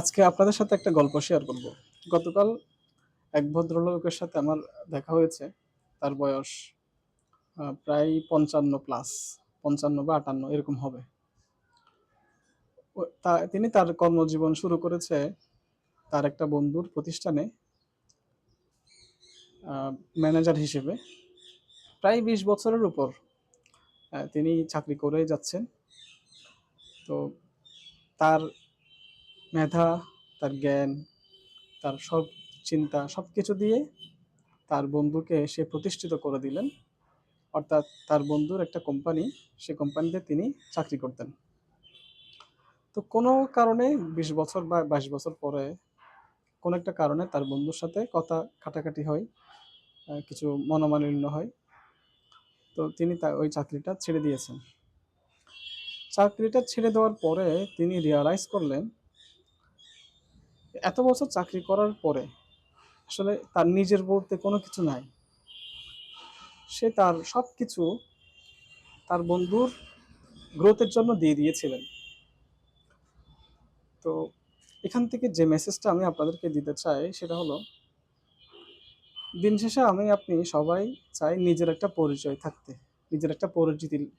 আজকে আপনাদের সাথে একটা গল্প শেয়ার করব। গতকাল এক ভদ্রলোকের সাথে আমার দেখা হয়েছে। তার বয়স প্রায় পঞ্চান্ন প্লাস পঞ্চান্ন বা আটান্ন, এরকম হবে। তিনি তার কর্মজীবন শুরু করেছে তার একটা বন্ধুর প্রতিষ্ঠানে ম্যানেজার হিসেবে। প্রায় বিশ বছরের উপর তিনি চাকরি করে যাচ্ছেন। তো তার মেধা, তার জ্ঞান, তার সব চিন্তা সব কিছু দিয়ে তার বন্ধুকে সে প্রতিষ্ঠিত করে দিলেন। অর্থাৎ তার বন্ধুর একটা কোম্পানি, সে কোম্পানিতে তিনি চাকরি করতেন। তো কোনো কারণে বিশ বছর বা বাইশ বছর পরে কোনো একটা কারণে তার বন্ধুর সাথে কথা কাটাকাটি হয় কিছু মনোমালিন্য হয়, তো তিনি তা, ওই চাকরিটা ছেড়ে দিয়েছেন। চাকরিটা ছেড়ে দেওয়ার পরে তিনি রিয়ালাইজ করলেন এত বছর চাকরি করার পরে আসলে তার নিজের বলতে কোনো কিছু নাই। সে তার সব কিছু তার বন্ধুর গ্রোথের জন্য দিয়ে দিয়েছিলেন। তো এখান থেকে যে মেসেজটা আমি আপনাদেরকে দিতে চাই সেটা হলো, দিন শেষে আমি, আপনি সবাই চাই নিজের একটা পরিচয় থাকতে। নিজের একটা পরিচিতি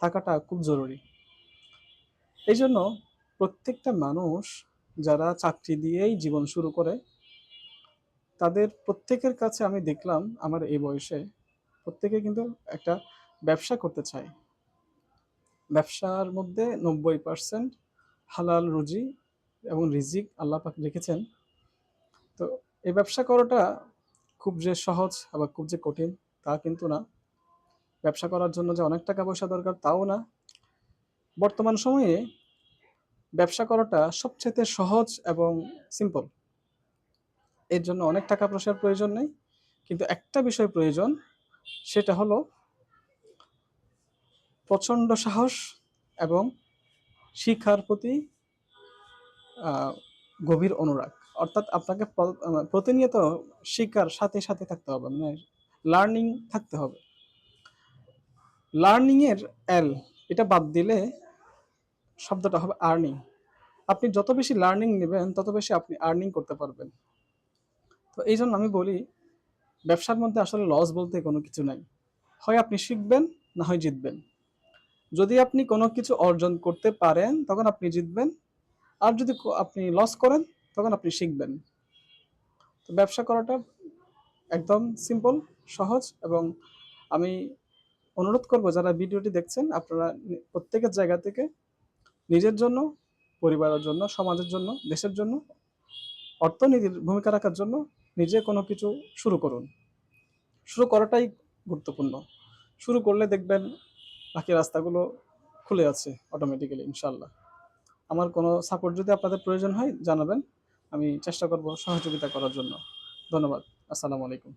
থাকাটা খুব জরুরি। এই জন্য প্রত্যেকটা মানুষ যারা চাকরি দিয়েই জীবন শুরু করে, তাদের প্রত্যেকের কাছে আমি দেখলাম আমার এই বয়সে প্রত্যেকে কিন্তু একটা ব্যবসা করতে চায়। ব্যবসার মধ্যে নব্বই পার্সেন্ট হালাল রুজি এবং রিজিক আল্লাহ পাক রেখেছেন। তো এই ব্যবসা করাটা খুব যে সহজ আবার খুব যে কঠিন তা কিন্তু না। ব্যবসা করার জন্য যে অনেক টাকা পয়সা দরকার তাও না। বর্তমান সময়ে ব্যবসা করাটা সবচেয়ে সহজ এবং সিম্পল এর জন্য অনেক টাকা পয়সার প্রয়োজন নেই, কিন্তু একটা বিষয় প্রয়োজন, সেটা হলো প্রচণ্ড সাহস এবং শিক্ষার প্রতি গভীর অনুরাগ। অর্থাৎ আপনাকে প্রতিনিয়ত শিক্ষার সাথে সাথে থাকতে হবে মানে লার্নিং থাকতে হবে। লার্নিং এর এল এটা বাদ দিলে শব্দটা হবে আর্নিং আপনি যত বেশি লার্নিং নেবেন, তত বেশি আপনি আর্নিং করতে পারবেন। তো এই জন্য আমি বলি, ব্যবসার মধ্যে আসলে লস বলতে কোনো কিছু নাই। হয় আপনি শিখবেন, না হয় জিতবেন। যদি আপনি কোনো কিছু অর্জন করতে পারেন, তখন আপনি জিতবেন। আর যদি আপনি লস করেন, তখন আপনি শিখবেন। তো ব্যবসা করাটা একদম সিম্পল সহজ এবং আমি অনুরোধ করব, যারা ভিডিওটি দেখছেন, আপনারা প্রত্যেকের জায়গা থেকে নিজের জন্য, পরিবারের জন্য, সমাজের জন্য, দেশের জন্য, অর্থনীতির ভূমিকা রাখার জন্য নিজে কোনো কিছু শুরু করুন। শুরু করাটাই গুরুত্বপূর্ণ। শুরু করলে দেখবেন বাকি রাস্তাগুলো খুলে আছে অটোমেটিক্যালি ইনশাল্লাহ আমার কোনো সাপোর্ট যদি আপনাদের প্রয়োজন হয়, জানাবেন। আমি চেষ্টা করব সহযোগিতা করার জন্য। ধন্যবাদ। আসসালামু আলাইকুম।